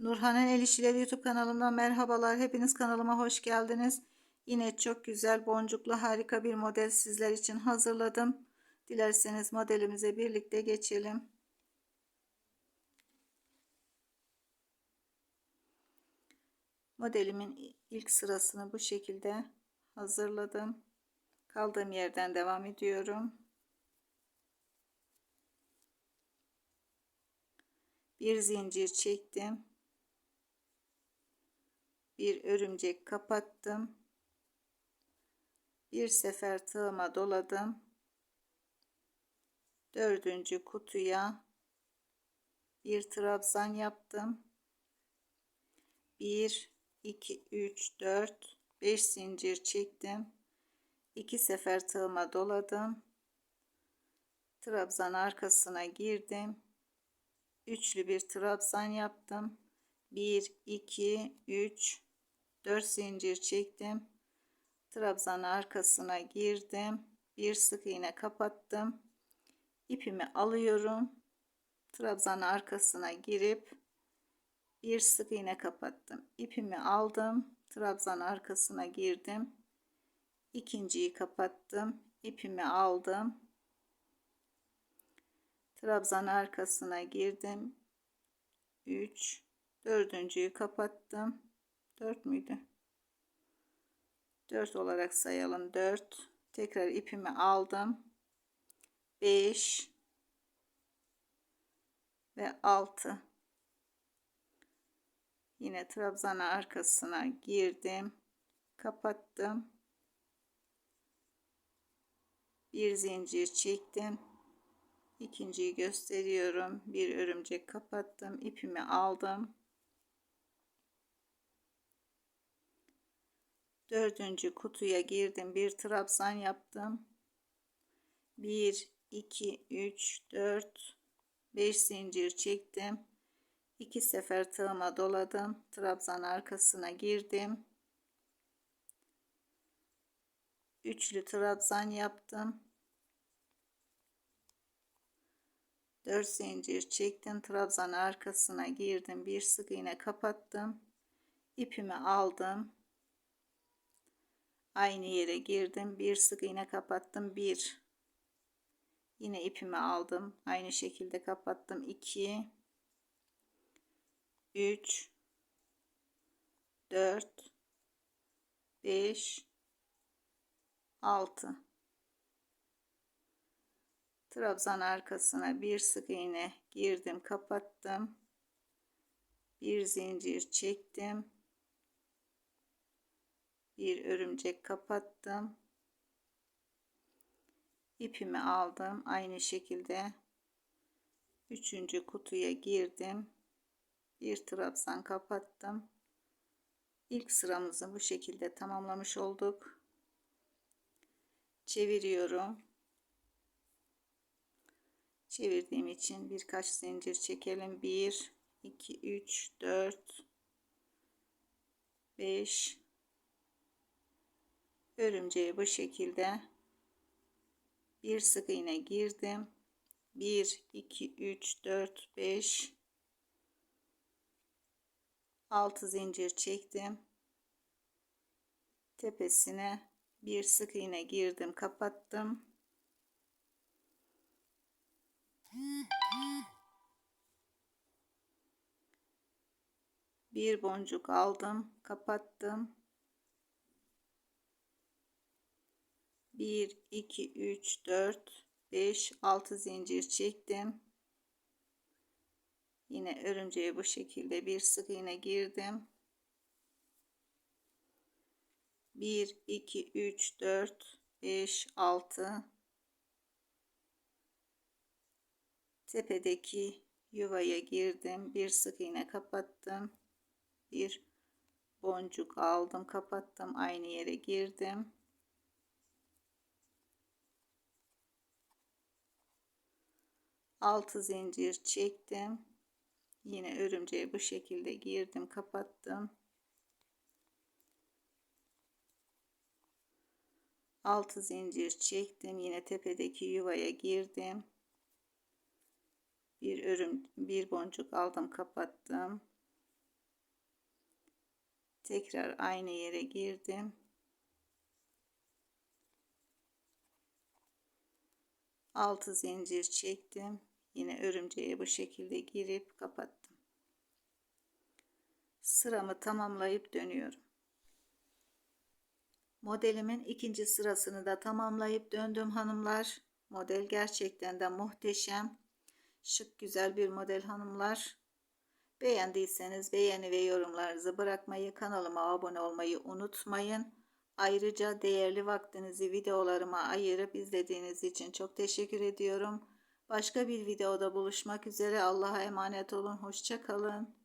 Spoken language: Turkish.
Nurhan'ın El İşleri YouTube kanalımdan merhabalar. Hepiniz kanalıma hoş geldiniz. Yine çok güzel boncuklu harika bir model sizler için hazırladım. Dilerseniz modelimize birlikte geçelim. Modelimin ilk sırasını bu şekilde hazırladım. Kaldığım yerden devam ediyorum. Bir zincir çektim bir örümcek kapattım. Bir sefer tığıma doladım. Dördüncü kutuya bir trabzan yaptım. 1 2 3 4 5 zincir çektim. 2 sefer tığıma doladım. Trabzan arkasına girdim. Üçlü bir trabzan yaptım. 1 2 3 4 zincir çektim. Trabzan arkasına girdim. Bir sık iğne kapattım. İpimi alıyorum. Trabzan arkasına girip bir sık iğne kapattım. İpimi aldım. Trabzan arkasına girdim. İkinciyi kapattım. İpimi aldım. Trabzan arkasına girdim. 3 dördüncüyü kapattım 4 müydü? 4 olarak sayalım. 4. Tekrar ipimi aldım. 5 ve 6. Yine trabzan arkasına girdim. Kapattım. Bir zincir çektim. İkinciyi gösteriyorum. Bir örümcek kapattım. ipimi aldım. Dördüncü kutuya girdim. Bir trabzan yaptım. 1 2 3 4 5 zincir çektim. 2 sefer tığıma doladım. Trabzan arkasına girdim. Üçlü trabzan yaptım. 4 zincir çektim. Trabzan arkasına girdim. Bir sık iğne kapattım. İpimi aldım aynı yere girdim. Bir sık iğne kapattım. Bir. Yine ipimi aldım. Aynı şekilde kapattım. 2 3 4 5 6 trabzan arkasına bir sık iğne girdim kapattım. Bir zincir çektim bir örümcek kapattım. İpimi aldım. Aynı şekilde üçüncü kutuya girdim. Bir trabzan kapattım. İlk sıramızı bu şekilde tamamlamış olduk. Çeviriyorum. Çevirdiğim için birkaç zincir çekelim. 1 2 3 4 5 örümceği bu şekilde bir sık iğne girdim. 1 2 3 4 5 6 zincir çektim. Tepesine bir sık iğne girdim kapattım. Bir boncuk aldım kapattım 1 2 3 4 5 6 zincir çektim. Yine örümceğe bu şekilde bir sık iğne girdim. 1 2 3 4 5 6 tepedeki yuvaya girdim. Bir sık iğne kapattım. Bir boncuk aldım kapattım. Aynı yere girdim 6 zincir çektim. Yine örümceği bu şekilde girdim kapattım. 6 zincir çektim. Yine tepedeki yuvaya girdim. Bir örüm bir boncuk aldım kapattım. Tekrar aynı yere girdim. Altı zincir çektim. Yine örümceğe bu şekilde girip kapattım. Sıramı tamamlayıp dönüyorum. Modelimin ikinci sırasını da tamamlayıp döndüm hanımlar. Model gerçekten de muhteşem. Şık güzel bir model hanımlar. Beğendiyseniz beğeni ve yorumlarınızı bırakmayı, kanalıma abone olmayı unutmayın. Ayrıca değerli vaktinizi videolarıma ayırıp izlediğiniz için çok teşekkür ediyorum. Başka bir videoda buluşmak üzere. Allah'a emanet olun. Hoşçakalın.